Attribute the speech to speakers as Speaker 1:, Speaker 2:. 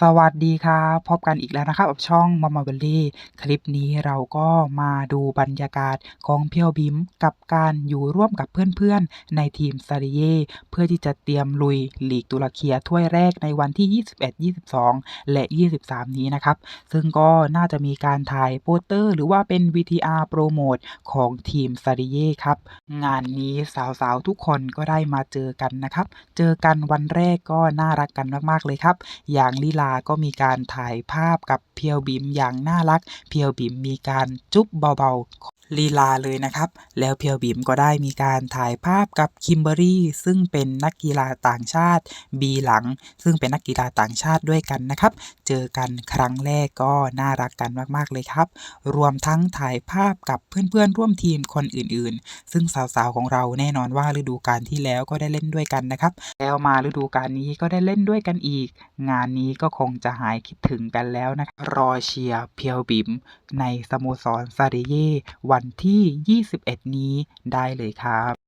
Speaker 1: สวัสดีครับพบกันอีกแล้วนะครับกับช่องมอมเบลลี่คลิปนี้เราก็มาดูบรรยากาศของเพียวบิมกับการอยู่ร่วมกับเพื่อนๆ ในทีมซาริเย่เพื่อที่จะเตรียมลุยลีกตุรเคียถ้วยแรกในวันที่ 21 22 และ 23 นี้นะครับ ซึ่งก็น่าจะมีการถ่ายโปสเตอร์ หรือว่าเป็น VTR โปรโมทของทีมซาริเย่ครับ งานนี้สาวๆทุกคนก็ได้มาเจอกันนะครับ เจอกันวันแรกก็น่ารักกันมากๆเลยครับ อย่างลีลาก็มีการถ่ายภาพกับเพียวบิมอย่างน่ารัก เพียวบิมมีการจุ๊บเบาๆลีลาเลยนะครับ แล้วเพียวบิมก็ได้มีการถ่ายภาพกับคิมเบอรี่ซึ่งเป็นนักกีฬาต่างชาติบีหลัง ซึ่งเป็นนักกีฬาต่างชาติด้วยกันนะครับ เจอกันครั้งแรกก็น่ารักกันมากๆเลยครับ รวมทั้งถ่ายภาพกับเพื่อนๆร่วมทีมคนอื่นๆ ซึ่งสาวๆของเราแน่นอนว่าฤดูกาลที่แล้วก็ได้เล่นด้วยกันนะครับ แล้วมาฤดูกาลนี้ก็ได้เล่นด้วยกันอีก งานนี้ก็คงจะหายคิดถึงกันแล้วนะครับรอเชียร์เพียวบิมในสโมสรซาริเย่วันที่ 21 นี้ได้เลยครับ